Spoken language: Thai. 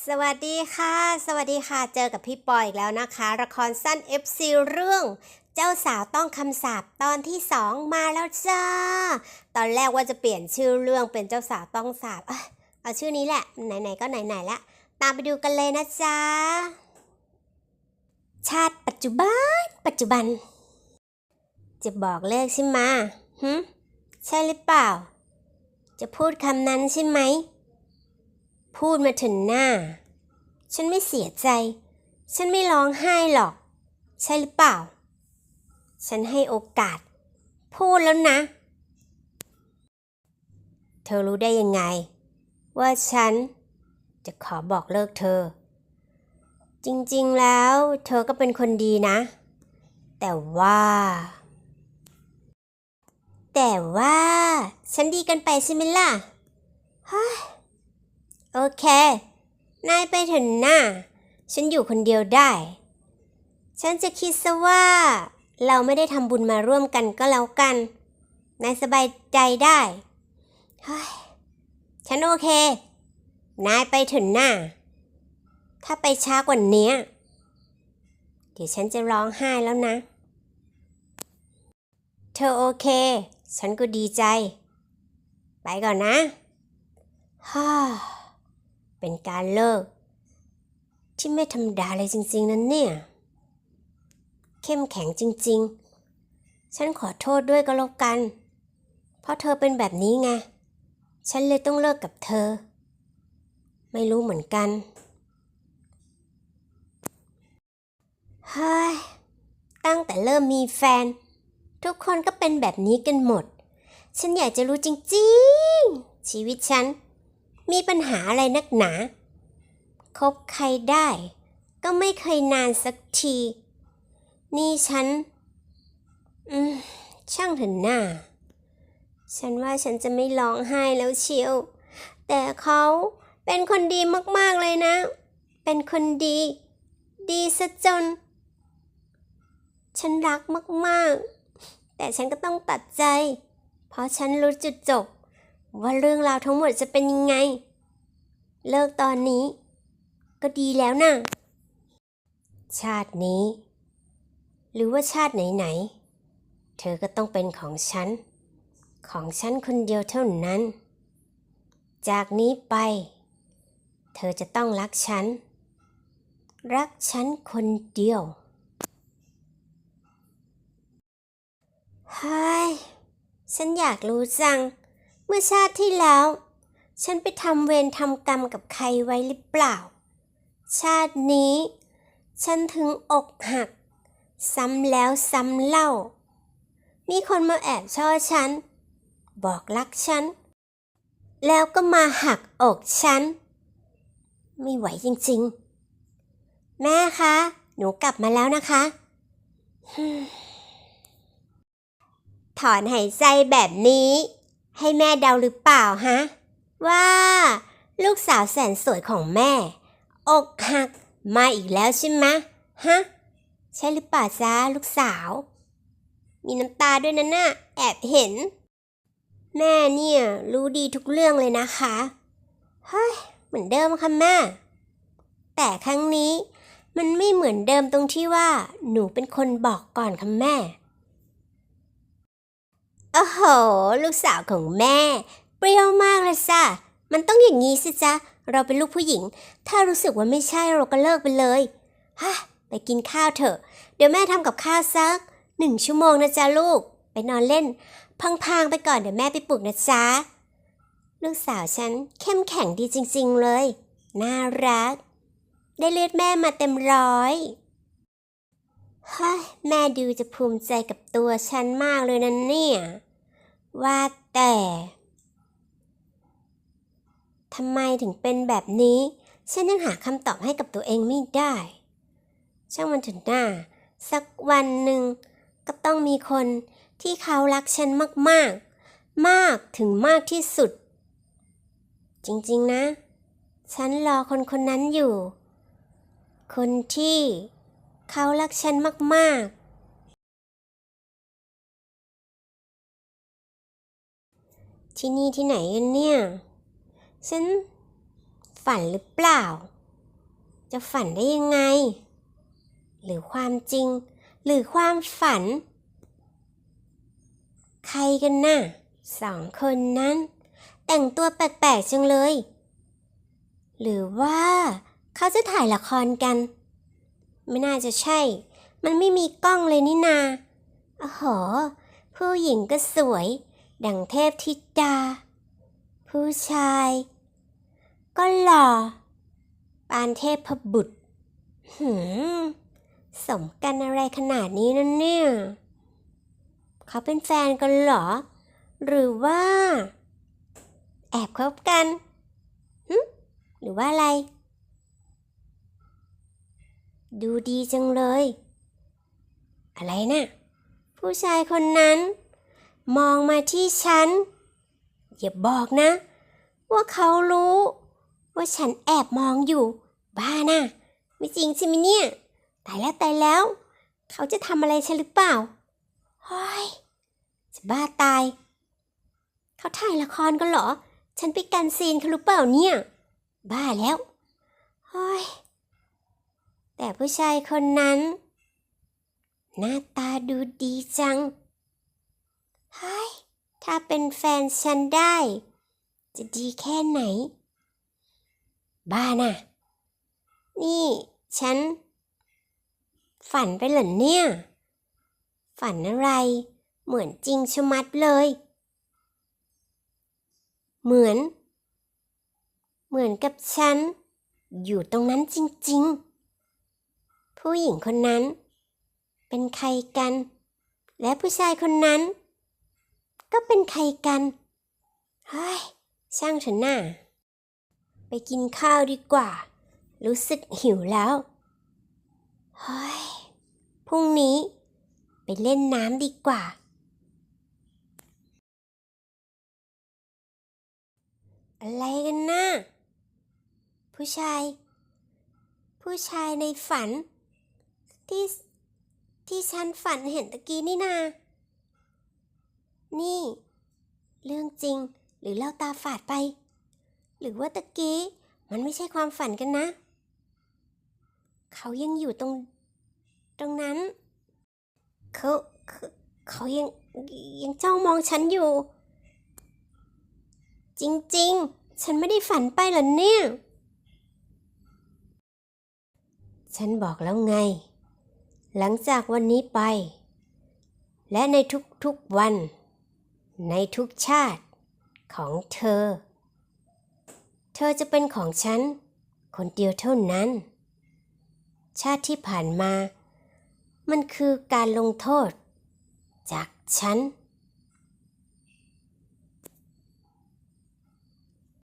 สวัสดีค่ะ สวัสดีค่ะ เจอกับพี่ปอยอีกแล้วนะคะ ละครสั้น FC เรื่องเจ้าสาวต้องคำสาปตอนที่สองมาแล้วจ้า ตอนแรกว่าจะเปลี่ยนชื่อเรื่องเป็นเจ้าสาวต้องสาปเอาชื่อนี้แหละ ไหนๆก็ไหนๆละ ตามไปดูกันเลยนะจ๊ะ ชาติปัจจุบัน ปัจจุบัน จะบอกเลขใช่ไหมหึใช่หรือเปล่า จะพูดคำนั้นใช่ไหม พูดมาถึงหน้า ฉันไม่เสียใจ ฉันไม่ร้องไห้หรอก ใช่หรือเปล่า ฉันให้โอกาส พูดแล้วนะ เธอรู้ได้ยังไง ว่าฉันจะขอบอกเลิกเธอ จริงๆแล้วเธอก็เป็นคนดีนะ แต่ว่า แต่ว่า ฉันดีกันไปใช่ไหมล่ะเฮ้ย โอเค นายไปเถอะหน้า ฉันอยู่คนเดียวได้ ฉันจะคิดซะว่า เราไม่ได้ทำบุญมาร่วมกันก็แล้วกัน นายสบายใจได้เฮ้ยฉันโอเค นายไปเถอะหน้า ถ้าไปช้ากว่านี้ เดี๋ยวฉันจะร้องไห้แล้วนะ เธอโอเค ฉันก็ดีใจ ไปก่อนนะฮ่า เป็นการเลิก ที่ไม่ธรรมดาเลยจริง ๆ นั่นเนี่ย เข้มแข็งจริง ๆ ฉันขอโทษด้วยก็แล้วกัน เพราะเธอเป็นแบบนี้ไง ฉันเลยต้องเลิกกับเธอ ไม่รู้เหมือนกันเฮ้ยตั้งแต่เริ่มมีแฟน ทุกคนก็เป็นแบบนี้กันหมด ฉันอยากจะรู้จริง ๆ ชีวิตฉัน มีปัญหาอะไรนักหนา คบใครได้ ก็ไม่เคยนานสักที นี่ฉัน อืม ช่างเถอะหน้า ฉันว่าฉันจะไม่ร้องไห้แล้วเชียว แต่เขาเป็นคนดีมาก ๆ เลยนะ เป็นคนดี ดีซะจน ฉันรักมาก ๆ แต่ฉันก็ต้องตัดใจ เพราะฉันรู้จุดจบ ว่าเรื่องราวทั้งหมดจะเป็นยังไง เลิกตอนนี้ ก็ดีแล้วนะ่ะ ชาตินี้ หรือว่าชาติไหนๆ เธอก็ต้องเป็นของฉัน ของฉันคนเดียวเท่านั้น จากนี้ไป เธอจะต้องรักฉัน รักฉันคนเดียวเฮ้ยฉันอยากรู้จัง มื่อชาติที่แล้ว ฉันไปทำเวรทำกรรมกับใครไว้หรือเปล่า ชาตินี้ ฉันถึงอกหัก ซ้ำแล้วซ้ำเล่า มีคนมาแอบช่อฉัน บอกรักฉัน แล้วก็มาหักอกฉัน ไม่ไหวจริงๆ แม่คะ หนูกลับมาแล้วนะคะถอนหายใจแบบนี้ ให้แม่เดาหรือเปล่าฮะ ว่า ลูกสาวแสนสวยของแม่ อกหักมาอีกแล้วใช่ไหมฮะ ใช่หรือเปล่าจ้าลูกสาว มีน้ำตาด้วยนะน่ะแอบเห็น แม่เนี่ยรู้ดีทุกเรื่องเลยนะคะเฮ้ยเหมือนเดิมค่ะแม่ แต่ครั้งนี้มันไม่เหมือนเดิมตรงที่ว่า หนูเป็นคนบอกก่อนค่ะแม่ โอ้โห ลูกสาวของแม่ เปรี้ยวมากเลยจ้ะมันต้องอย่างนี้สิจ๊ะ เราเป็นลูกผู้หญิง ถ้ารู้สึกว่าไม่ใช่เราก็เลิกไปเลยฮะไปกินข้าวเถอะ เดี๋ยวแม่ทำกับข้าวสักหนึ่งชั่วโมงนะจ๊ะลูก ไปนอนเล่น พังๆไปก่อนเดี๋ยวแม่ไปปลุกนะจ๊ะ ลูกสาวฉันเข้มแข็งดีจริงๆเลย น่ารัก ได้เลือดแม่มาเต็มร้อย ฮ้ยแม่ดูจะภูมิใจกับตัวฉันมากเลยนะเนี่ย ว่าแต่ทำไมถึงเป็นแบบนี้ ฉันยังหาคำตอบให้กับตัวเองไม่ได้ ช่างมันเถึงหน้า สักวันหนึ่ง ก็ต้องมีคนที่เขารักฉันมากๆ มากถึงมากที่สุด จริงๆนะ ฉันรอคนคนนั้นอยู่ คนที่ เขารักฉันมาก ๆ ที่นี่ที่ไหนกันเนี่ย ฉันฝันหรือเปล่า จะฝันได้ยังไง หรือความจริง หรือความฝัน ใครกันน่ะสองคนนั้น แต่งตัวแปลก ๆ จังเลย หรือว่าเขาจะถ่ายละครกัน ไม่น่าจะใช่ มันไม่มีกล้องเลยนี่นาโอ้โหผู้หญิงก็สวย ดังเทพธิดา ผู้ชาย ก็หล่อ ปานเทพบุตร หืม สมกันอะไรขนาดนี้นั่นเนี่ย เขาเป็นแฟนกันเหรอ หรือว่า แอบคบกันหึหรือว่าอะไร ดูดีจังเลย อะไรนะ่ะ ผู้ชายคนนั้น มองมาที่ฉัน อย่าบอกนะ ว่าเขารู้ ว่าฉันแอบมองอยู่ บ้านะไม่จริงใช่ไหมเนี่ย ตายแล้วตายแล้ว เขาจะทำอะไรฉันหรือเปล่าเฮ้ยจะบ้าตาย เขาถ่ายละครกันเหรอ ฉันไปกันซีนเขาหรือเปล่าเนี่ย บ้าแล้วเฮ้ย แต่ผู้ชายคนนั้น หน้าตาดูดีจัง เฮ้ย ถ้าเป็นแฟนฉันได้ จะดีแค่ไหน บ้าน่ะ นี่ ฉัน ฝันไปเหรอเนี่ย ฝันอะไร เหมือนจริงชะมัดเลย เหมือน เหมือนกับฉัน อยู่ตรงนั้นจริง ๆ ผู้หญิงคนนั้น เป็นใครกัน และผู้ชายคนนั้น ก็เป็นใครกัน เฮ้ย ช่างเถอะน่าไปกินข้าวดีกว่า รู้สึกหิวแล้ว เฮ้ย พรุ่งนี้ ไปเล่นน้ำดีกว่า อะไรกันนะผู้ชาย ผู้ชายในฝัน ที่ที่ฉันฝันเห็นตะกี้นี่นา นี่ เรื่องจริงหรือเล่าตาฝาดไป หรือว่าตะกี้มันไม่ใช่ความฝันกันนะ เขายังอยู่ตรง ตรงนั้น เขาเขาเขายังยังจ้องมองฉันอยู่ จริง ๆ ฉันไม่ได้ฝันไปหรอเนี่ย ฉันบอกแล้วไง หลังจากวันนี้ไป และในทุกๆวัน ในทุกชาติของเธอ เธอจะเป็นของฉัน คนเดียวเท่านั้น ชาติที่ผ่านมา มันคือการลงโทษ จากฉัน